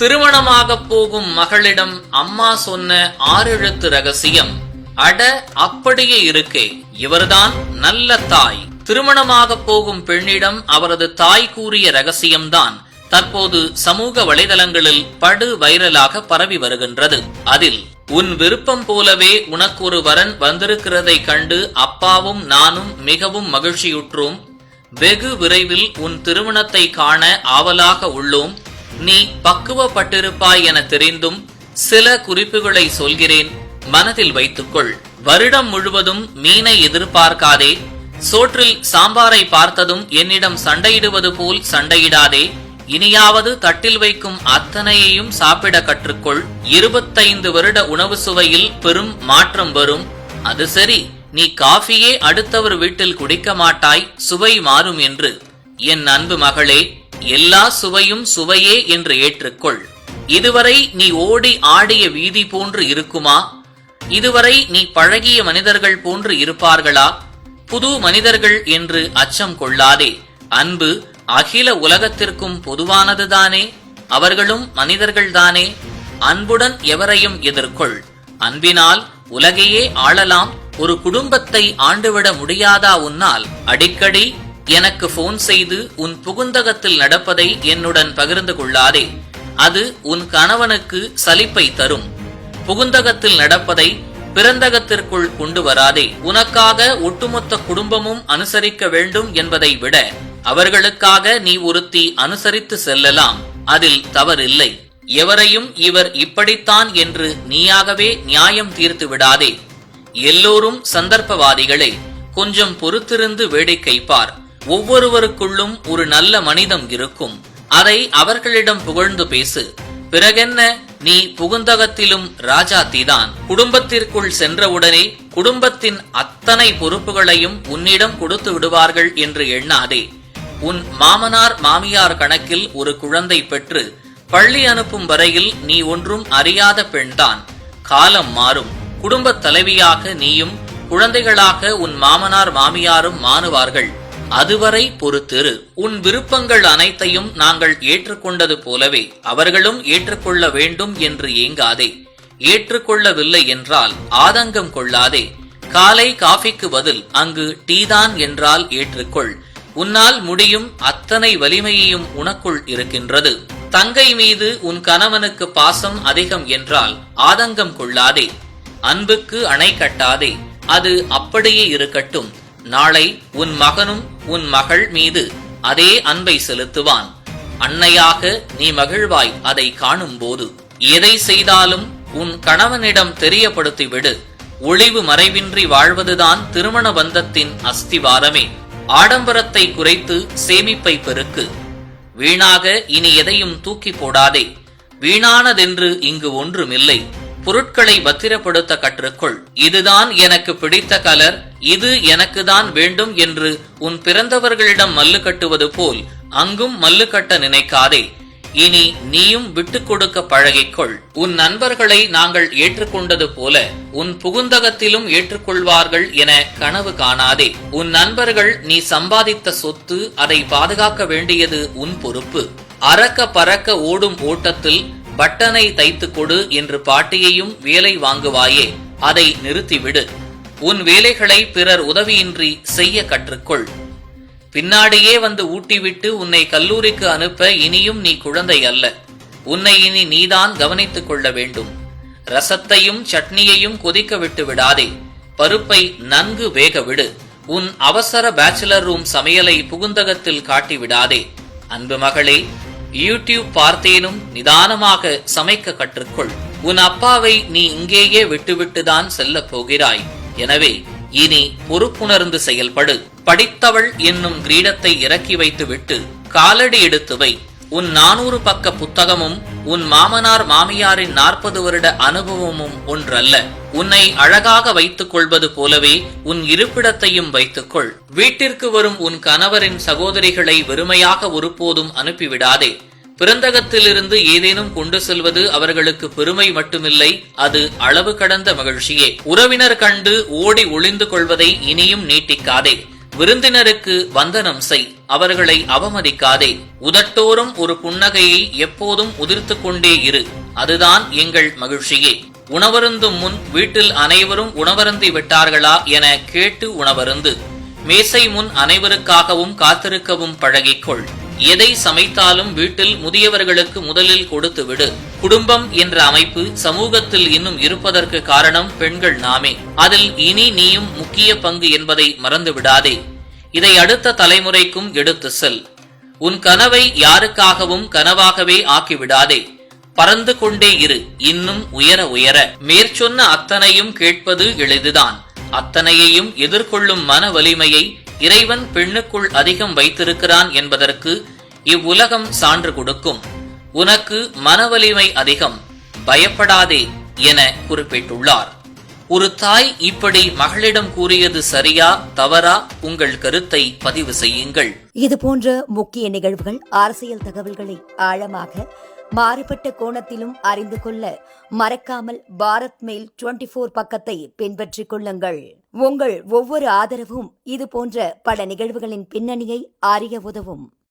திருமணமாக போகும் மகளிடம் அம்மா சொன்ன ஆறெழுத்து ரகசியம் அட அப்படியே இருக்கே இவர்தான் நல்ல தாய். திருமணமாக போகும் பெண்ணிடம் அவரது தாய் கூறிய ரகசியம்தான் தற்போது சமூக வலைதளங்களில் படு வைரலாக பரவி வருகின்றது. அதில் உன் விருப்பம் போலவே உனக்கு ஒரு வரன் வந்திருக்கிறதை கண்டு அப்பாவும் நானும் மிகவும் மகிழ்ச்சியுற்றோம். வெகு விரைவில் உன் திருமணத்தை காண ஆவலாக உள்ளோம். நீ பக்குவப்பட்டிருப்பாய் என தெரிந்தும் சில குறிப்புகளை சொல்கிறேன். மனதில் வைத்துக்கொள். வருடம் முழுவதும் மீனை எதிர்பார்க்காதே. சோற்றில் சாம்பாரை பார்த்ததும் என்னிடம் சண்டையிடுவது போல் சண்டையிடாதே. இனியாவது தட்டில் வைக்கும் அத்தனையையும் சாப்பிட கற்றுக்கொள். இருபத்தைந்து வருட உணவு சுவையில் பெரும் மாற்றம் வரும். அது சரி நீ காஃபியே அடுத்தவர் வீட்டில் குடிக்க மாட்டாய். சுவை மாறும் என்று. என் அன்பு மகளே எல்லா சுவையும் சுவையே என்று ஏற்றுக்கொள். இதுவரை நீ ஓடி ஆடிய வீதி போன்று இருக்குமா? இதுவரை நீ பழகிய மனிதர்கள் போன்று இருப்பார்களா? புது மனிதர்கள் என்று அச்சம் கொள்ளாதே. அன்பு அகில உலகத்திற்கும் பொதுவானதுதானே? அவர்களும் மனிதர்கள்தானே? அன்புடன் எவரையும் எதிர்கொள். அன்பினால் உலகையே ஆளலாம். ஒரு குடும்பத்தை ஆண்டுவிட முடியாதா உன்னால்? அடிக்கடி எனக்கு போன் செய்து உன் புகுந்தகத்தில் நடப்பதை என்னுடன் பகிர்ந்து கொள்ளாதே. அது உன் கணவனுக்கு சலிப்பை தரும். புகுந்தகத்தில் நடப்பதை பிறந்தகத்திற்குள் கொண்டு வராதே. உனக்காக ஒட்டுமொத்த குடும்பமும் அனுசரிக்க வேண்டும் என்பதை விட அவர்களுக்காக நீ ஒருத்தி அனுசரித்து செல்லலாம். அதில் தவறில்லை. எவரையும் இவர் இப்படித்தான் என்று நீயாகவே நியாயம் தீர்த்து விடாதே. எல்லோரும் சந்தர்ப்பவாதிகளே கொஞ்சம் பொறுத்திருந்து வேடிக்கை பார். ஒவ்வொருவருக்குள்ளும் ஒரு நல்ல மனிதம் இருக்கும். அதை அவர்களிடம் புகழ்ந்து பேசு. பிறகென்ன நீ புகுந்தகத்திலும் ராஜாத்திதான். குடும்பத்திற்குள் சென்றவுடனே குடும்பத்தின் அத்தனை பொறுப்புகளையும் உன்னிடம் கொடுத்து விடுவார்கள் என்று எண்ணாதே. உன் மாமனார் மாமியார் கணக்கில் ஒரு குழந்தை பெற்று பள்ளி அனுப்பும் வரையில் நீ ஒன்றும் அறியாத பெண்தான். காலம் மாறும். குடும்பத் தலைவியாக நீயும் குழந்தைகளாக உன் மாமனார் மாமியாரும் மாணுவார்கள் அதுவரை பொறுத்திரு. உன் விருப்பங்கள் அனைத்தையும் நாங்கள் ஏற்றுக்கொண்டது போலவே அவர்களும் ஏற்றுக்கொள்ள வேண்டும் என்று ஏங்காதே. ஏற்றுக்கொள்ளவில்லை என்றால் ஆதங்கம் கொள்ளாதே. காலை காஃபிக்கு பதில் அங்கு டீதான் என்றால் ஏற்றுக்கொள். உன்னால் முடியும் அத்தனை வலிமையையும் உனக்குள் இருக்கின்றது. தங்கை மீது உன் கணவனுக்கு பாசம் அதிகம் என்றால் ஆதங்கம் கொள்ளாதே. அன்புக்கு அணை கட்டாதே. அது அப்படியே இருக்கட்டும். நாளை உன் மகனும் உன் மகள் மீது அதே அன்பை செலுத்துவான். அன்னையாக நீ மகிழ்வாய் அதை காணும் போது எதை செய்தாலும் உன் கணவனிடம் தெரியப்படுத்தி விடு ஒளிவு மறைவின்றி வாழ்வதுதான் திருமண பந்தத்தின் அஸ்திவாரமே. ஆடம்பரத்தை குறைத்து சேமிப்பை பெருக்கு. வீணாக இனி எதையும் தூக்கி போடாதே. வீணானதென்று இங்கு ஒன்றுமில்லை. பொருட்களை பத்திரப்படுத்த கற்றுக்கொள் இதுதான் எனக்கு பிடித்த கலர் இது எனக்கு தான் வேண்டும் என்று உன் பிறந்தவர்களிடம் மல்லு கட்டுவது போல் அங்கும் மல்லு கட்ட நினைக்காதே. இனி நீயும் விட்டுக் கொடுக்க பழகிக்கொள். உன் நண்பர்களை நாங்கள் ஏற்றுக்கொண்டது போல உன் புகுந்தகத்திலும் ஏற்றுக்கொள்வார்கள் என கனவு காணாதே. உன் நண்பர்கள் நீ சம்பாதித்த சொத்து அதை பாதுகாக்க வேண்டியது உன் பொறுப்பு. அறக்க பறக்க ஓடும் ஓட்டத்தில் பட்டனை தைத்து கொடு என்று பாட்டியையும் வேலை வாங்குவாயே அதை நிறுத்திவிடு. உன் வேலைகளை பிறர் உதவியின்றி செய்ய கற்றுக்கொள். பின்னாடியே வந்து ஊட்டிவிட்டு உன்னை கல்லூரிக்கு அனுப்ப இனியும் நீ குழந்தை அல்ல. உன்னை இனி நீதான் கவனித்துக் கொள்ள வேண்டும். ரசத்தையும் சட்னியையும் கொதிக்க விட்டு விடாதே. பருப்பை நன்கு வேக விடு. உன் அவசர பேச்சுலர் ரூம் சமையலை புகுந்தகத்தில் காட்டி விடாதே அன்பு மகளே யூடியூப் பார்த்தேனும் நிதானமாக சமைக்க கற்றுக்கொள். உன் அப்பாவை நீ இங்கேயே விட்டுவிட்டுதான் செல்லப் போகிறாய். எனவே இனி பொறுப்புணர்ந்து செயல்படு. படித்தவள் என்னும் கிரீடத்தை இறக்கி வைத்துவிட்டு காலடி எடுத்து வை. உன் நானூறு பக்க புத்தகமும் உன் மாமனார் மாமியாரின் நாற்பது வருட அனுபவமும் ஒன்றல்ல. உன்னை அழகாக வைத்துக் கொள்வது போலவே உன் இருப்பிடத்தையும் வைத்துக்கொள். வீட்டிற்கு வரும் உன் கணவரின் சகோதரிகளை வெறுமையாக ஒருபோதும் அனுப்பிவிடாதே. பிறந்தகத்திலிருந்து ஏதேனும் கொண்டு செல்வது அவர்களுக்கு பெருமை மட்டுமில்லை அது அளவு கடந்த மகிழ்ச்சியே. உறவினர் கண்டு ஓடி ஒளிந்து கொள்வதை இனியும் நீட்டிக்காதே. விருந்தினருக்கு வந்தனம் செய். அவர்களை அவமதிக்காதே. உதட்டோறும் ஒரு புன்னகையை எப்போதும் உதிர்த்துக் கொண்டே இரு. அதுதான் எங்கள் மகிழ்ச்சியே. உணவருந்தும் முன் வீட்டில் அனைவரும் உணவருந்தி விட்டார்களா என கேட்டு உணவருந்து. மேசை முன் அனைவருக்காகவும் காத்திருக்கவும் பழகிக்கொள். எதை சமைத்தாலும் வீட்டில் முதியவர்களுக்கு முதலில் கொடுத்து விடு. குடும்பம் என்ற அமைப்பு சமூகத்தில் இன்னும் இருப்பதற்கு காரணம் பெண்கள் நாமே. அதில் இனி நீயும் முக்கிய பங்கு என்பதை மறந்து விடாதே. இதை அடுத்த தலைமுறைக்கும் எடுத்து செல். உன் கனவை யாருக்காகவும் கனவாகவே ஆக்கிவிடாதே. பறந்து கொண்டே இரு இன்னும் உயர உயர. மேற்சொன்ன அத்தனையும் கேட்பது எளிதுதான். அத்தனையையும் எதிர்கொள்ளும் மன வலிமையை இறைவன் பெண்ணுக்குள் அதிகம் வைத்திருக்கிறான் என்பதற்கு இவ்வுலகம் சான்று கொடுக்கும். உனக்கு மன வலிமை அதிகம். பயப்படாதே என குறிப்பிட்டுள்ளார். ஒரு தாய் இப்படி மகளிடம் கூறியது சரியா தவறா? உங்கள் கருத்தை பதிவு செய்யுங்கள். இது போன்ற முக்கிய நிகழ்வுகள் அரசியல் தகவல்களை ஆழமாக மாறுபட்ட கோணத்திலும் அறிந்து கொள்ள மறக்காமல் பாரத் மெயில் டுவெண்டி போர் பக்கத்தை பின்பற்றிக் கொள்ளுங்கள். உங்கள் ஒவ்வொரு ஆதரவும் இது போன்ற பல நிகழ்வுகளின் பின்னணியை அறிய உதவும்.